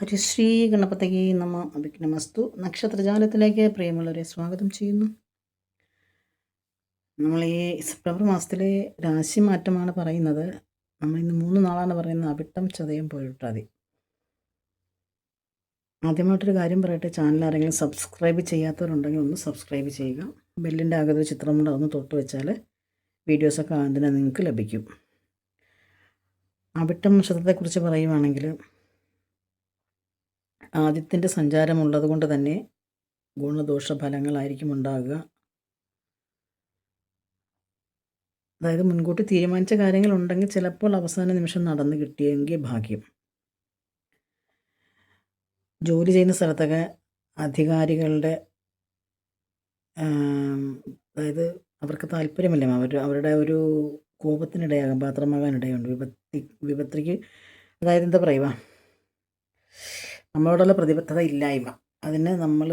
ഹരിശ്രീ ഗണപതയെ നമ. അഭിഘ്നമസ്തു നക്ഷത്രജാലത്തിലേക്ക് പ്രിയമുള്ളവരെ സ്വാഗതം ചെയ്യുന്നു. നമ്മൾ ഈ സെപ്റ്റംബർ മാസത്തിലെ രാശി മാറ്റമാണ് പറയുന്നത്. നമ്മൾ ഇന്ന് മൂന്ന് നാളാണ് പറയുന്നത്. അവിട്ടം ചതയം പോയിട്ടാതി ആദ്യമായിട്ടൊരു കാര്യം പറയട്ടെ. ചാനൽ ആരെങ്കിലും സബ്സ്ക്രൈബ് ചെയ്യാത്തവരുണ്ടെങ്കിൽ ഒന്ന് സബ്സ്ക്രൈബ് ചെയ്യുക. ബെല്ലിന്റെ അകത്ത് ചിത്രം കൊണ്ട് അതൊന്ന് തൊട്ട് വെച്ചാൽ വീഡിയോസൊക്കെ അതിനെ നിങ്ങൾക്ക് ലഭിക്കും. അവിട്ടം നക്ഷത്രത്തെക്കുറിച്ച് പറയുവാണെങ്കിൽ ആദിത്യന്റെ സഞ്ചാരമുള്ളത് കൊണ്ട് തന്നെ ഗുണദോഷ ഫലങ്ങളായിരിക്കും ഉണ്ടാകുക അതായത് മുൻകൂട്ടി തീരുമാനിച്ച കാര്യങ്ങളുണ്ടെങ്കിൽ ചിലപ്പോൾ അവസാന നിമിഷം നടന്നു കിട്ടിയെങ്കിൽ ഭാഗ്യം. ജോലി ചെയ്യുന്ന സ്ഥലത്തൊക്കെ അധികാരികളുടെ അതായത് അവർക്ക് താല്പര്യമില്ല. അവർ അവരുടെ ഒരു കോപത്തിനിടയാകാം പാത്രമാകാനിടയുണ്ട് വിപത്തി വിപത്തിക്ക് അതായത് എന്താ പറയുക? നമ്മളോടുള്ള പ്രതിബദ്ധത ഇല്ലായ്മ. അതിന് നമ്മൾ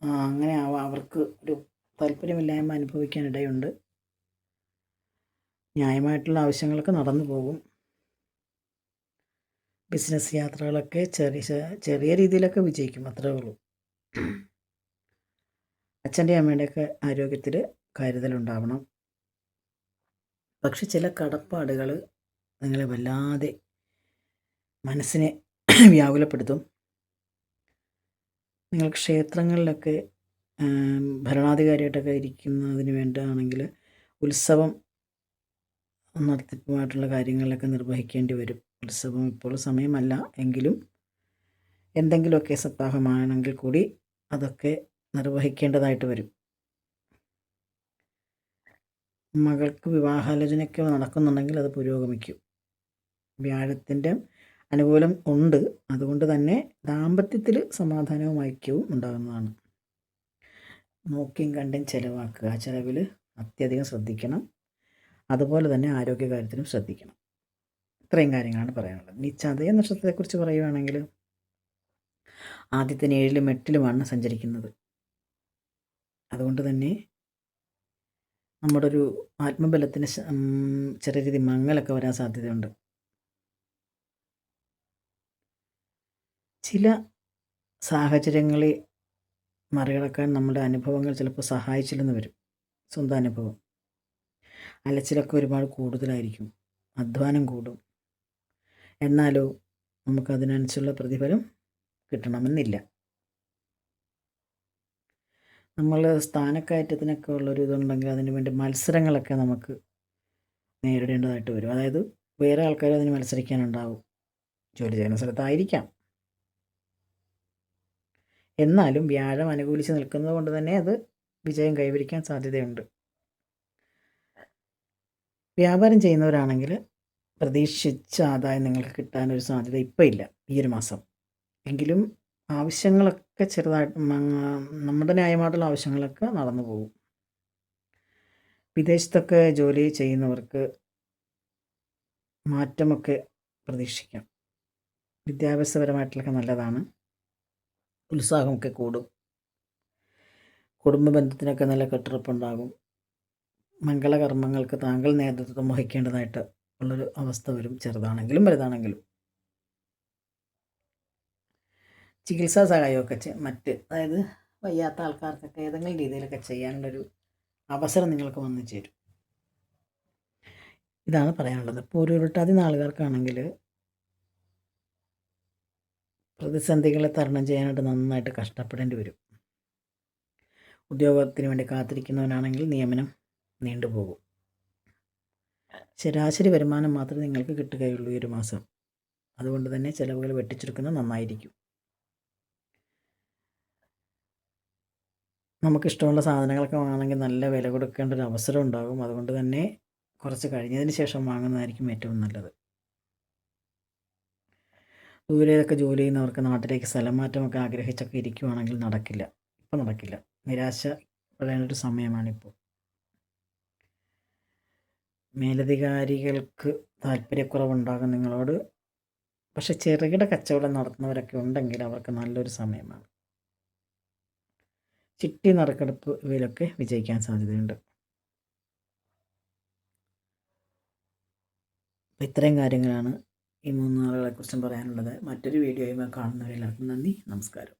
അങ്ങനെ ആവാം അവർക്ക് ഒരു താല്പര്യമില്ലായ്മ അനുഭവിക്കാനിടയുണ്ട് ന്യായമായിട്ടുള്ള ആവശ്യങ്ങളൊക്കെ നടന്നു പോകും. ബിസിനസ് യാത്രകളൊക്കെ ചെറിയ ചെറിയ രീതിയിലൊക്കെ വിജയിക്കും അത്രേ ഉള്ളൂ. അച്ഛന്റെ അമ്മയുടെയൊക്കെ ആരോഗ്യത്തിൽ കരുതലുണ്ടാവണം. പക്ഷെ ചില കടപ്പാടുകൾ നിങ്ങളെ വല്ലാതെ മനസ്സിനെ വ്യാകുലപ്പെടുത്തും. നിങ്ങൾ ക്ഷേത്രങ്ങളിലൊക്കെ ഭരണാധികാരിയായിട്ടൊക്കെ ഇരിക്കുന്നതിന് വേണ്ടിയാണെങ്കിൽ ഉത്സവം നടത്തിപ്പുമായിട്ടുള്ള കാര്യങ്ങളിലൊക്കെ നിർവഹിക്കേണ്ടി വരും. ഉത്സവം ഇപ്പോൾ സമയമല്ല എങ്കിലും എന്തെങ്കിലുമൊക്കെ സപ്താഹമാണെങ്കിൽ കൂടി അതൊക്കെ നിർവഹിക്കേണ്ടതായിട്ട് വരും. മകൾക്ക് വിവാഹാലോചനയൊക്കെ നടക്കുന്നുണ്ടെങ്കിൽ അത് പുരോഗമിക്കും. വ്യാഴത്തിന്റെ അനുകൂലം ഉണ്ട്. അതുകൊണ്ട് തന്നെ ദാമ്പത്യത്തിൽ സമാധാനവും ഐക്യവും ഉണ്ടാകുന്നതാണ്. നോക്കിയും കണ്ടും ചിലവാക്കുക. ആ ചിലവിൽ അത്യധികം ശ്രദ്ധിക്കണം. അതുപോലെ തന്നെ ആരോഗ്യകാര്യത്തിനും ശ്രദ്ധിക്കണം. ഇത്രയും കാര്യങ്ങളാണ് പറയാനുള്ളത്. ഇനി ചതയ നക്ഷത്രത്തെക്കുറിച്ച് പറയുകയാണെങ്കിൽ ആദ്യത്തെ ഏഴിലും എട്ടിലുമാണ് സഞ്ചരിക്കുന്നത്. അതുകൊണ്ട് തന്നെ നമ്മുടെ ഒരു ആത്മബലത്തിന് ചെറിയ രീതി മങ്ങലൊക്കെ വരാൻ സാധ്യതയുണ്ട്. ചില സാഹചര്യങ്ങളെ മറികടക്കാൻ നമ്മുടെ അനുഭവങ്ങൾ ചിലപ്പോൾ സഹായിച്ചില്ലെന്ന് വരും. സ്വന്തം അനുഭവം. അലച്ചിലൊക്കെ ഒരുപാട് കൂടുതലായിരിക്കും. അധ്വാനം കൂടും. എന്നാലോ നമുക്കതിനനുസരിച്ചുള്ള പ്രതിഫലം കിട്ടണമെന്നില്ല. നമ്മൾ സ്ഥാനക്കയറ്റത്തിനൊക്കെ ഉള്ളൊരു ഇതുണ്ടെങ്കിൽ അതിന് വേണ്ടി മത്സരങ്ങളൊക്കെ നമുക്ക് നേരിടേണ്ടതായിട്ട് വരും. അതായത് വേറെ ആൾക്കാർ അതിന് മത്സരിക്കാനുണ്ടാവും. ജോലി ചെയ്യുന്ന സ്ഥലത്തായിരിക്കാം. എന്നാലും വ്യാഴം അനുകൂലിച്ച് നിൽക്കുന്നത് കൊണ്ട് തന്നെ അത് വിജയം കൈവരിക്കാൻ സാധ്യതയുണ്ട്. വ്യാപാരം ചെയ്യുന്നവരാണെങ്കിൽ പ്രതീക്ഷിച്ച ആദായം നിങ്ങൾക്ക് കിട്ടാനൊരു സാധ്യത ഇപ്പം ഇല്ല ഈ ഒരു മാസം. എങ്കിലും ആവശ്യങ്ങളൊക്കെ ചെറുതായിട്ട് നമ്മുടെ ന്യായമായിട്ടുള്ള ആവശ്യങ്ങളൊക്കെ നടന്നു പോകും. വിദേശത്തൊക്കെ ജോലി ചെയ്യുന്നവർക്ക് മാറ്റമൊക്കെ പ്രതീക്ഷിക്കാം. വിദ്യാഭ്യാസപരമായിട്ടുള്ളൊക്കെ നല്ലതാണ്. ഉത്സാഹമൊക്കെ കൂടും. കുടുംബ ബന്ധത്തിനൊക്കെ നല്ല കെട്ടുറപ്പുണ്ടാകും. മംഗളകർമ്മങ്ങൾക്ക് താങ്കൾ നേതൃത്വം വഹിക്കേണ്ടതായിട്ട് ഉള്ളൊരു അവസ്ഥ വരും. ചെറുതാണെങ്കിലും വലുതാണെങ്കിലും. ചികിത്സാ സഹായമൊക്കെ മറ്റ് അതായത് വയ്യാത്ത ആൾക്കാർക്കൊക്കെ ഏതെങ്കിലും രീതിയിലൊക്കെ ചെയ്യാനുള്ളൊരു അവസരം നിങ്ങൾക്ക് വന്നു ചേരും. ഇതാണ് പറയാനുള്ളത്. ഇപ്പോൾ ഒരു ഉരുട്ടാതി നാളുകാർക്കാണെങ്കിൽ പ്രതിസന്ധികളെ തരണം ചെയ്യാനായിട്ട് നന്നായിട്ട് കഷ്ടപ്പെടേണ്ടി വരും. ഉദ്യോഗത്തിന് വേണ്ടി കാത്തിരിക്കുന്നവനാണെങ്കിൽ നിയമനം നീണ്ടുപോകും ശരാശരി വരുമാനം മാത്രമേ നിങ്ങൾക്ക് കിട്ടുകയുള്ളൂ ഈ ഒരു മാസം. അതുകൊണ്ട് തന്നെ ചിലവുകൾ വെട്ടിച്ചെടുക്കുന്നത് നന്നായിരിക്കും. നമുക്കിഷ്ടമുള്ള സാധനങ്ങളൊക്കെ വാങ്ങണമെങ്കിൽ നല്ല വില കൊടുക്കേണ്ട ഒരു അവസരം ഉണ്ടാകും. അതുകൊണ്ട് തന്നെ കുറച്ച് കഴിഞ്ഞതിന് ശേഷം വാങ്ങുന്നതായിരിക്കും ഏറ്റവും നല്ലത്. ദൂരെയൊക്കെ ജോലി ചെയ്യുന്നവർക്ക് നാട്ടിലേക്ക് സ്ഥലം മാറ്റമൊക്കെ ആഗ്രഹിച്ചൊക്കെ ഇരിക്കുവാണെങ്കിൽ നടക്കില്ല. ഇപ്പം നടക്കില്ല. നിരാശ പെടേണ്ടൊരു സമയമാണിപ്പോൾ. മേലധികാരികൾക്ക് താല്പര്യക്കുറവുണ്ടാകും നിങ്ങളോട്. പക്ഷെ ചെറുകിട കച്ചവടം നടത്തുന്നവരൊക്കെ ഉണ്ടെങ്കിൽ അവർക്ക് നല്ലൊരു സമയമാണ്. ചിട്ടി നറുക്കെടുപ്പ് ഇവയിലൊക്കെ വിജയിക്കാൻ സാധ്യതയുണ്ട്. ഇത്രയും കാര്യങ്ങളാണ് ഈ മൂന്ന് പറയാനുള്ളത് മറ്റൊരു വീഡിയോയുമായി കാണുന്നവരെല്ലാവർക്കും നന്ദി. നമസ്കാരം.